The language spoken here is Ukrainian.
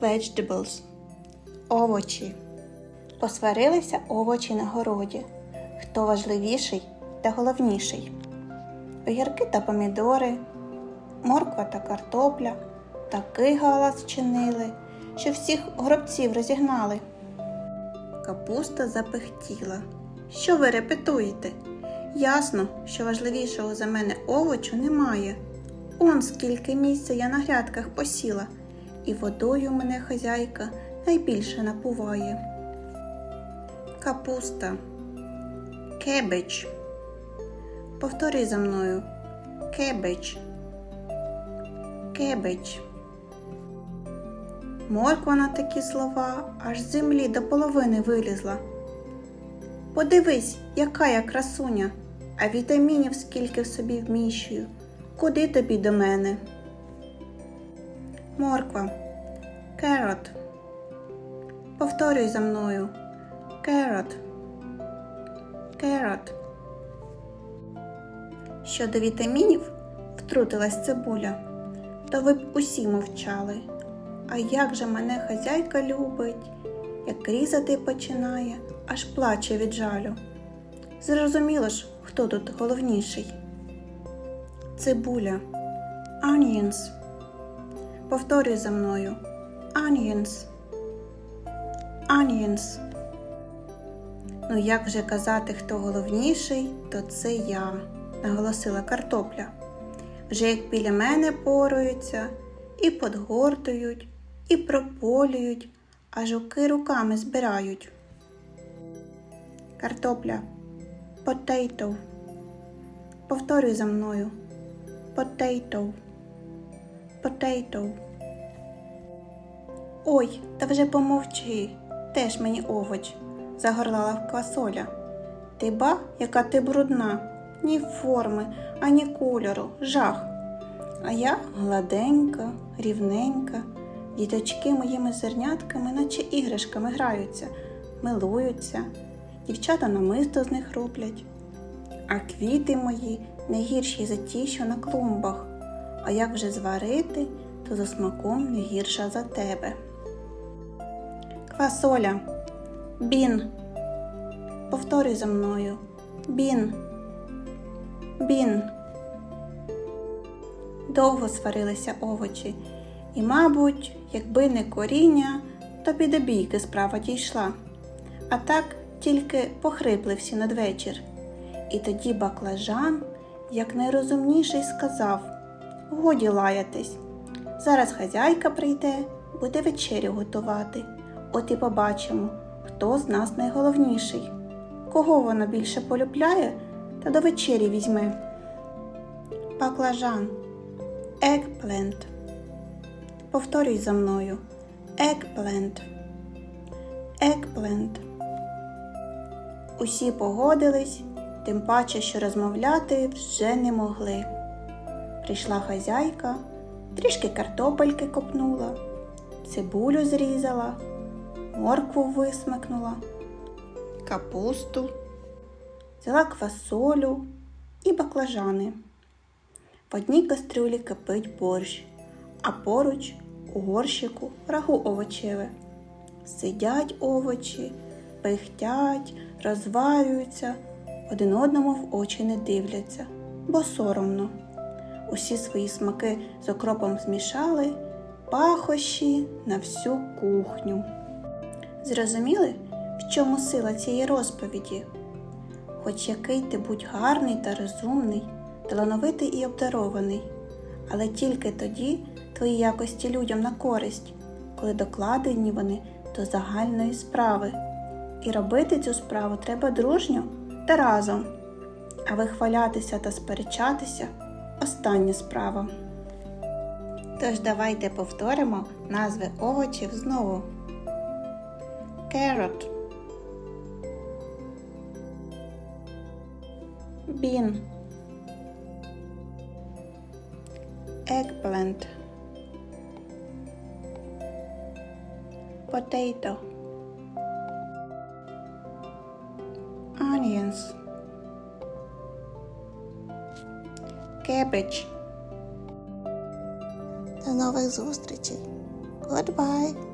vegetables. Овочі. Посварилися овочі на городі. Хто важливіший та головніший? Огірки та помідори, морква та картопля. Такий галас чинили, що всіх гробців розігнали. Капуста запихтіла. Що ви репетуєте? Ясно, що важливішого за мене овочу немає. Он скільки місця я на грядках посіла, і водою мене хазяйка найбільше напуває. Капуста. Кебедж. Повторюй за мною. Кебедж. Кебедж. Морква на такі слова аж з землі до половини вилізла. Подивись, яка я красуня, а вітамінів скільки в собі вміщую. Куди тобі до мене? Морква. Carrot. Повторюй за мною. Carrot. Carrot. Щодо вітамінів, втрутилась цибуля, то ви б усі мовчали. А як же мене хазяйка любить, як різати починає, аж плаче від жалю. Зрозуміло ж, хто тут головніший. Цибуля. Onions. Повторюй за мною. Onions. Onions. Ну як вже казати, хто головніший, то це я, наголосила картопля. Вже як біля мене поруються, і подгортують, і прополюють, а жуки руками збирають. Картопля. Potato. Повторюй за мною. Potato. Potato. Ой, та вже помовчи. Теж мені овоч, загорлала квасоля. Ти ба, яка ти брудна, ні форми, ані кольору, жах. А я гладенька, рівненька, діточки моїми зернятками, наче іграшками граються, милуються, дівчата намисто з них роблять. А квіти мої не гірші за ті, що на клумбах, а як вже зварити, то за смаком не гірша за тебе. Квасоля. Бін. Повторюй за мною. Бін. Бін. Довго сварилися овочі, і, мабуть, якби не коріння, то бі до бійки справа дійшла. А так тільки похрипли всі надвечір. І тоді баклажан, як найрозумніший, сказав Годі лаятись. Зараз хазяйка прийде, буде вечерю готувати. От і побачимо, хто з нас найголовніший. Кого вона більше полюбляє та до вечері візьме. Баклажан. Eggplant. Повторюй за мною. Eggplant. Eggplant. Усі погодились, тим паче, що розмовляти вже не могли. Прийшла хазяйка, трішки картопельки копнула, цибулю зрізала, моркву висмикнула, капусту, взяла квасолю і баклажани. В одній кастрюлі кипить борщ, а поруч у горщику рагу овочеве. Сидять овочі, пихтять, розварюються, один одному в очі не дивляться, бо соромно. Усі свої смаки з окропом змішали, пахощі на всю кухню. Зрозуміли, в чому сила цієї розповіді? Хоч який ти будь гарний та розумний, талановитий і обдарований, але тільки тоді твої якості людям на користь, коли докладені вони до загальної справи. І робити цю справу треба дружньо та разом. А вихвалятися та сперечатися остання справа. Тож давайте повторимо назви овочів знову. Carrot Bean Eggplant Potato Onions Cabbage До нових зустрічей. Goodbye.